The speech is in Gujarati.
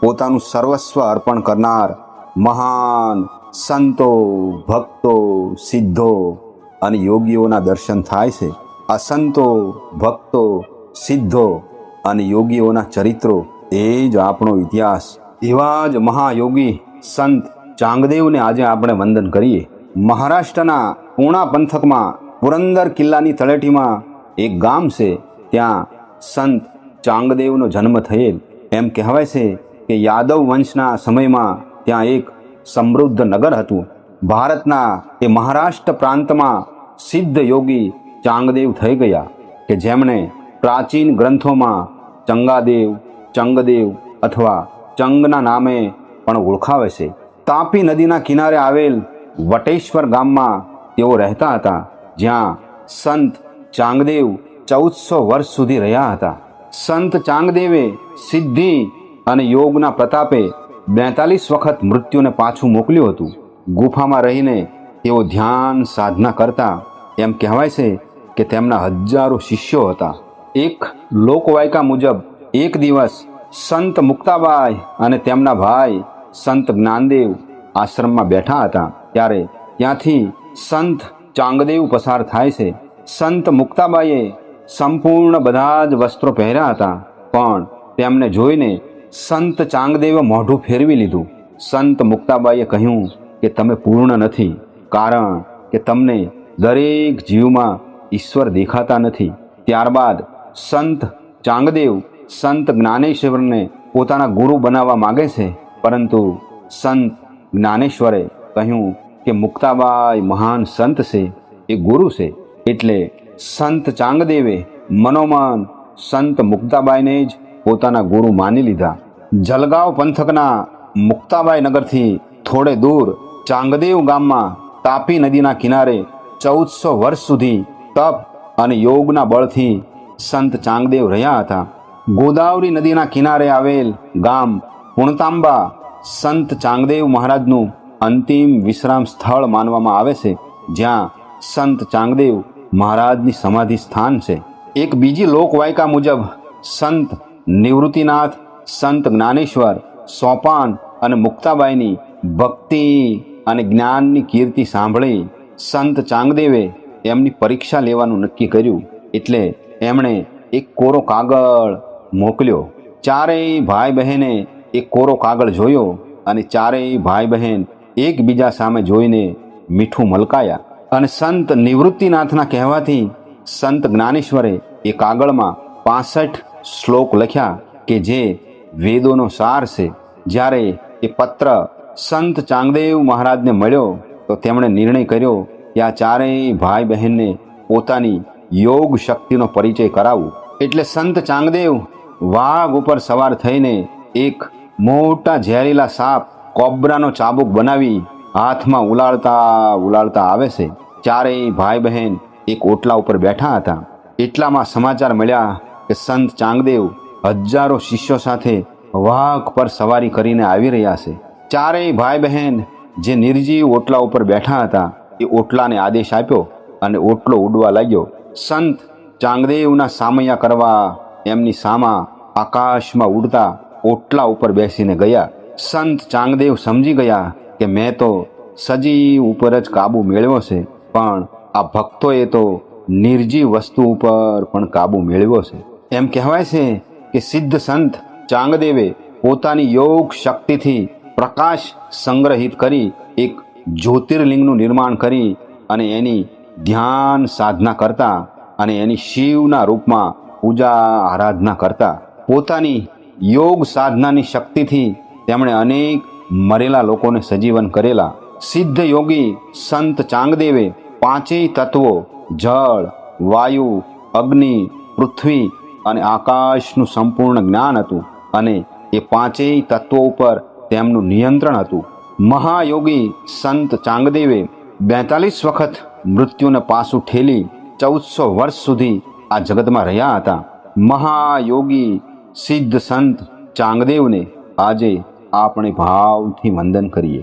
પોતાનું સર્વસ્વ અર્પણ કરનાર મહાન સંતો, ભક્તો, સિદ્ધો અને યોગીઓના દર્શન થાય છે. આ સંતો, ભક્તો, સિદ્ધો અને યોગીઓના ચરિત્રો એ જ આપણો ઇતિહાસ. એવા જ મહાયોગી સંત ચાંગદેવને આજે આપણે વંદન કરીએ. મહારાષ્ટ્રના પૂણા પંથકમાં, પુરંદર કિલ્લાની તળેટીમાં એક ગામ છે. ત્યાં સંત ચાંગદેવનો જન્મ થયેલ. એમ કહેવાય છે કે યાદવ વંશના સમયમાં ત્યાં એક સમૃદ્ધ નગર હતું. ભારતના એ મહારાષ્ટ્ર પ્રાંતમાં સિદ્ધ યોગી ચાંગદેવ થઈ ગયા કે જેમણે પ્રાચીન ગ્રંથોમાં ચંગાદેવ, ચંગદેવ અથવા ચંગના નામે પણ ઓળખાવે છે. તાપી નદીના કિનારે આવેલ વટેશ્વર ગામમાં તેઓ રહેતા હતા, જ્યાં સંત ચાંગદેવ ચૌદસો વર્ષ સુધી રહ્યા હતા. સંત ચાંગદેવે સિદ્ધિ અને યોગના પ્રતાપે બેતાલીસ વખત મૃત્યુને પાછું મોકલ્યું હતું. ગુફામાં રહીને તેઓ ધ્યાન સાધના કરતા એમ કહેવાય છે કે તેમના હજારો શિષ્યો હતા. એક લોકવાયકા મુજબ એક દિવસ સંત મુક્તાબાઈ અને તેમના ભાઈ સંત જ્ઞાનદેવ આશ્રમમાં બેઠા હતા. ત્યારે ત્યાંથી સંત ચાંગદેવ પસાર થાય છે. સંત મુક્તાબાઈએ સંપૂર્ણ બધા જ વસ્ત્રો પહેર્યા હતા, પણ તેમને જોઈને સંત ચાંગદેવે મોઢું ફેરવી લીધું. સંત મુક્તાબાઈએ કહ્યું કે તમે પૂર્ણ નથી, કારણ કે તમને દરેક જીવમાં ઈશ્વર દેખાતા નથી. ત્યારબાદ સંત ચાંગદેવ, સંત જ્ઞાનેશ્વરને પોતાના ગુરુ બનાવવા માગે છે, પરંતુ સંત જ્ઞાનેશ્વરે કહ્યું કે મુક્તાબાઈ મહાન સંત છે, એ ગુરુ છે. એટલે સંત ચાંગદેવે મનોમન સંત મુક્તાબાઈને જ પોતાના ગુરુ માની લીધા. જલગાંવ પંથકના મુક્તાબાઈ નગરથી થોડે દૂર ચાંગદેવ ગામમાં તાપી નદીના કિનારે ચૌદસો વર્ષ સુધી તપ અને યોગના બળથી સંત ચાંગદેવ રહ્યા હતા. ગોદાવરી નદીના કિનારે આવેલ ગામ પુણતાંબા સંત ચાંગદેવ મહારાજનું અંતિમ વિશ્રામ સ્થળ માનવામાં આવે છે, જ્યાં સંત ચાંગદેવ મહારાજની સમાધિ સ્થાન છે. એક બીજી લોકવાયકા મુજબ સંત નિવૃત્તિનાથ સંત જ્ઞાનેશ્વર, સોપાન અને મુક્તાબાઈની ભક્તિ અને જ્ઞાનની કીર્તિ સાંભળી સંત ચાંગદેવે એમની પરીક્ષા લેવાનું નક્કી કર્યું એટલે એમણે એક કોરો કાગળ મોકલ્યો. ચારેય ભાઈ બહેને એક કોરો કાગળ જોયો અને ચારેય ભાઈ બહેન એકબીજા સામે જોઈને મીઠું મલકાયા. અને સંત નિવૃત્તિનાથના કહેવાથી સંત જ્ઞાનેશ્વરે એ કાગળમાં પાસઠ શ્લોક લખ્યા કે જે વેદોનો સાર છે. જ્યારે એ પત્ર સંત ચાંગદેવ મહારાજને મળ્યો, તો તેમણે નિર્ણય કર્યો કે આ ચારેય ભાઈ બહેનને પોતાની યોગ શક્તિનો પરિચય કરાવવો એટલે સંત ચાંગદેવ વાઘ ઉપર સવાર થઈને એક મોટા ઝેરીલા સાપ કોબ્રાનો ચાબુક બનાવી હાથમાં ઉલાળતા ઉલાળતા આવે છે. ચારેય ભાઈ બહેન એક ઓટલા ઉપર બેઠા હતા. એટલામાં સમાચાર મળ્યા કે સંત ચાંગદેવ હજારો શિષ્યો સાથે વાઘ પર સવારી કરીને આવી રહ્યા છે. ચારેય ભાઈ બહેન જે નિર્જીવ ઓટલા ઉપર બેઠા હતા, એ ઓટલાને આદેશ આપ્યો અને ઓટલો ઉડવા લાગ્યો. સંત ચાંગદેવના સામૈયા કરવા એમની સામા આકાશમાં ઉડતા ઓટલા ઉપર બેસીને ગયા. સંત ચાંગદેવ સમજી ગયા કે મેં તો સજીવ ઉપર જ કાબુ મેળવ્યો છે, પણ આ ભક્તોએ તો નિર્જીવ વસ્તુ ઉપર પણ કાબુ મેળવ્યો છે. એમ કહેવાય છે કે સિદ્ધ સંત ચાંગદેવે પોતાની યોગ શક્તિથી પ્રકાશ સંગ્રહિત કરી એક જ્યોતિર્લિંગનું નિર્માણ કરી અને એની ધ્યાન સાધના કરતા અને એની શિવના રૂપમાં પૂજા આરાધના કરતા. પોતાની યોગ સાધનાની શક્તિથી તેમણે અનેક મરેલા લોકોને સજીવન કરેલા. સિદ્ધ યોગી સંત ચાંગદેવે પાંચેય તત્વો, જળ, વાયુ, અગ્નિ, પૃથ્વી અને આકાશનું સંપૂર્ણ જ્ઞાન હતું અને એ પાંચેય તત્વો ઉપર તેમનું નિયંત્રણ હતું. મહાયોગી સંત ચાંગદેવે બેતાલીસ વખત મૃત્યુને પાછું ઠેલી ચૌદસો વર્ષ સુધી આ જગતમાં રહ્યા હતા. મહાયોગી સિદ્ધ સંત ચાંગદેવને આજે આપણે ભાવથી વંદન કરીએ.